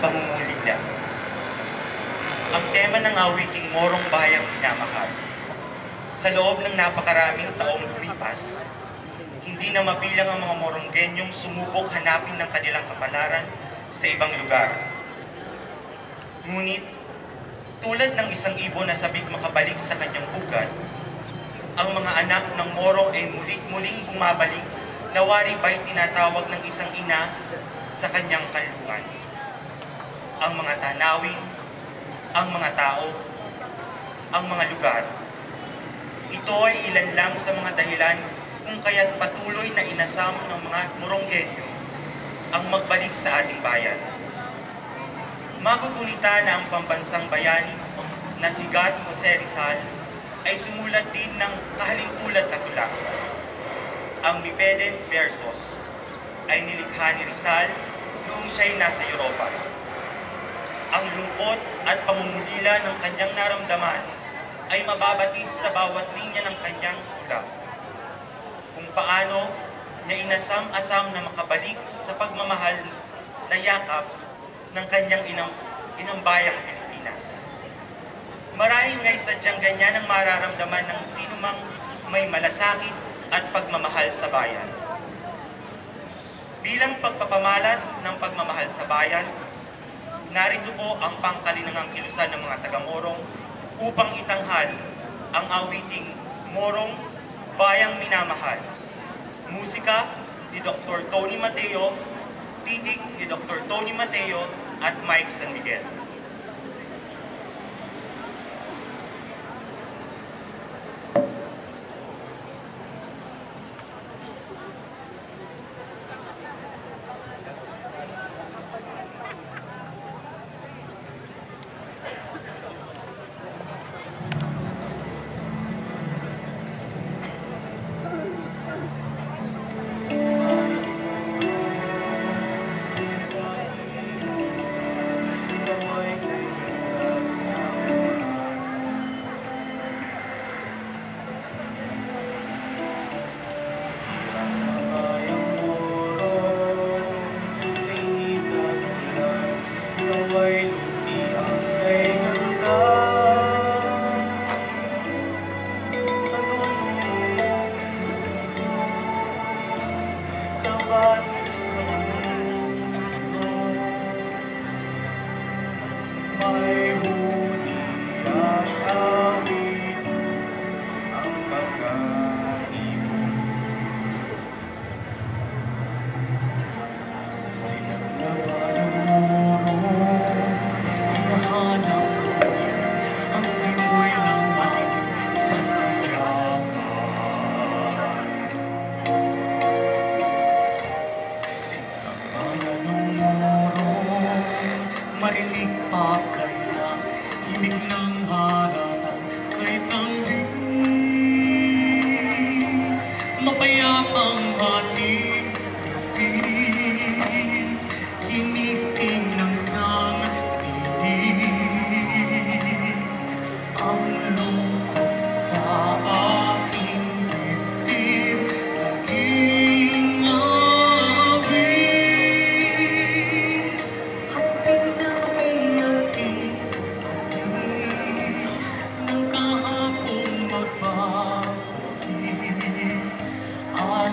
pamumulila. Ang tema ng awiting Morong Bayang Minamahal. Sa loob ng napakaraming taong lumipas, hindi na mabilang ang mga Moronggenyong sumubok hanapin ng kanilang kapalaran sa ibang lugar. Ngunit, tulad ng isang ibon na sabik makabalik sa kanyang ugat, ang mga anak ng Morong ay mulit-muling bumabalik na wari ba'y tinatawag ng isang ina sa kanyang kalungan. Ang mga tanawin, ang mga tao, ang mga lugar. Ito ay ilan lang sa mga dahilan kung kaya't patuloy na inasam ng mga Moronggenyo ang magbalik sa ating bayan. Magugunita na ang pambansang bayani na si God Jose Rizal ay sumulat din ng kahalintulad na tula. Ang Mipeden Versos ay nilikha ni Rizal noong siya'y nasa Europa. Ang lungkot at pamumulila ng kanyang naramdaman ay mababatid sa bawat linya ng kanyang tula. Kung paano niya inasam-asam na makabalik sa pagmamahal na yakap ng kanyang inang, inambayang Pilipinas. Marahil nga'y sadyang ganyan ang mararamdaman ng sinumang may malasakit at pagmamahal sa bayan. Bilang pagpapamalas ng pagmamahal sa bayan, narito po ang pangkalinangang kilusan ng mga taga-Morong upang itanghal ang awiting Morong Bayang Minamahal. Musika ni Dr. Tony Mateo, titik ni Dr. Tony Mateo at Mike San Miguel. Sa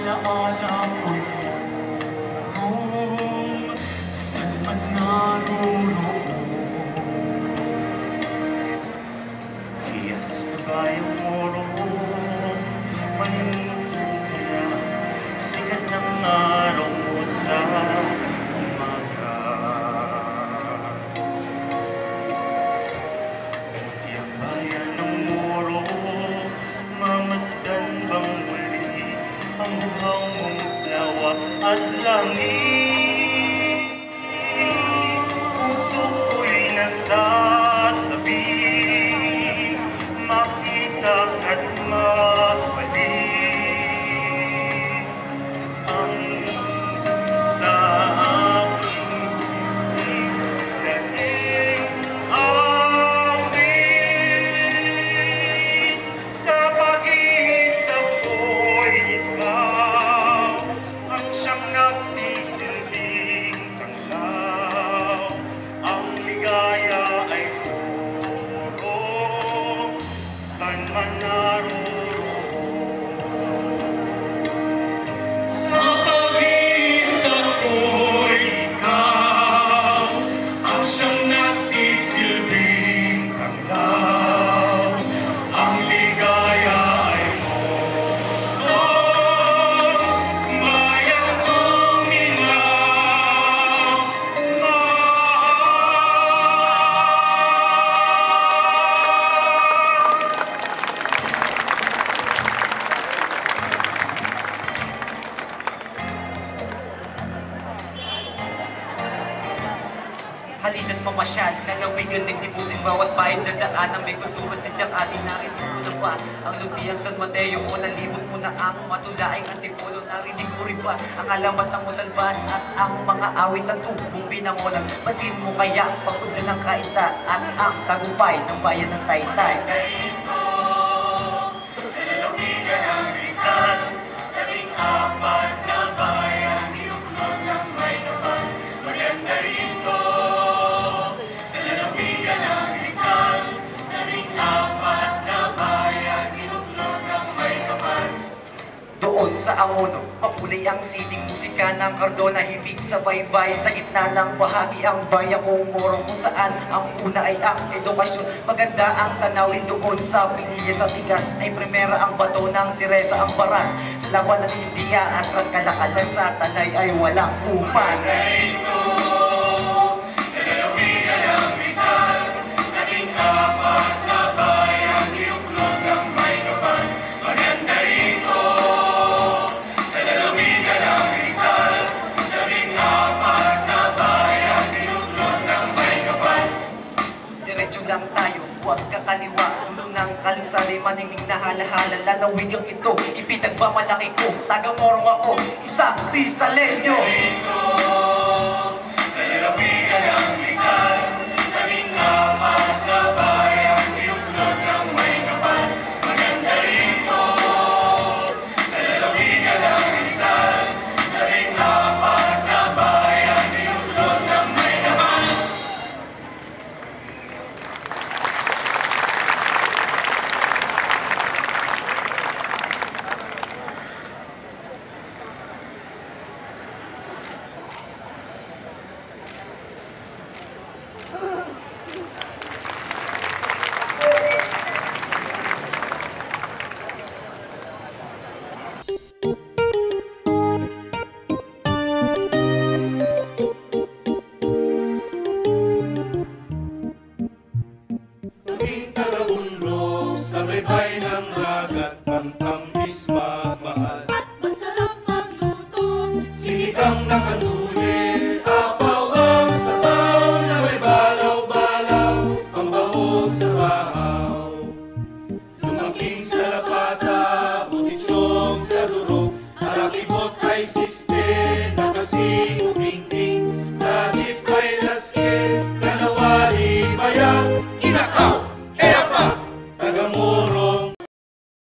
ana ana oh, puso ko'y nasa mamasyal Lalawigan naglibutin bawat bayan Dadaan ang may kultura sadyang atin Narinig. Mo na ba ang lumpiang San Mateo O nalibot mo na ang matulaing antipolo Narinig mo rin ba ang alamat ng Montalban At ang mga awit ng tubong pinangonan Pansin mo kaya ang pagpunta ng kaita At ang tagumpay ng bayan ng Taytay Doon sa Angono, mapulay ang sining musika ng Cardona Himig sa baybay sa gitna ng bahagi ang bayang umurong kung saan ang una ay ang edukasyon. Maganda ang tanawin doon sa Pinilla sa Tigas ay primera ang bato ng Teresa ang baras. Sa lawan ng India atras kalakalan sa Tanay ay walang upas maningning na halahala Lalawigang ito, ipinagmamalaki ko Taga-morong ako, isang Rizaleño Rito, Kaming taga-bundok sa baybay ng dagat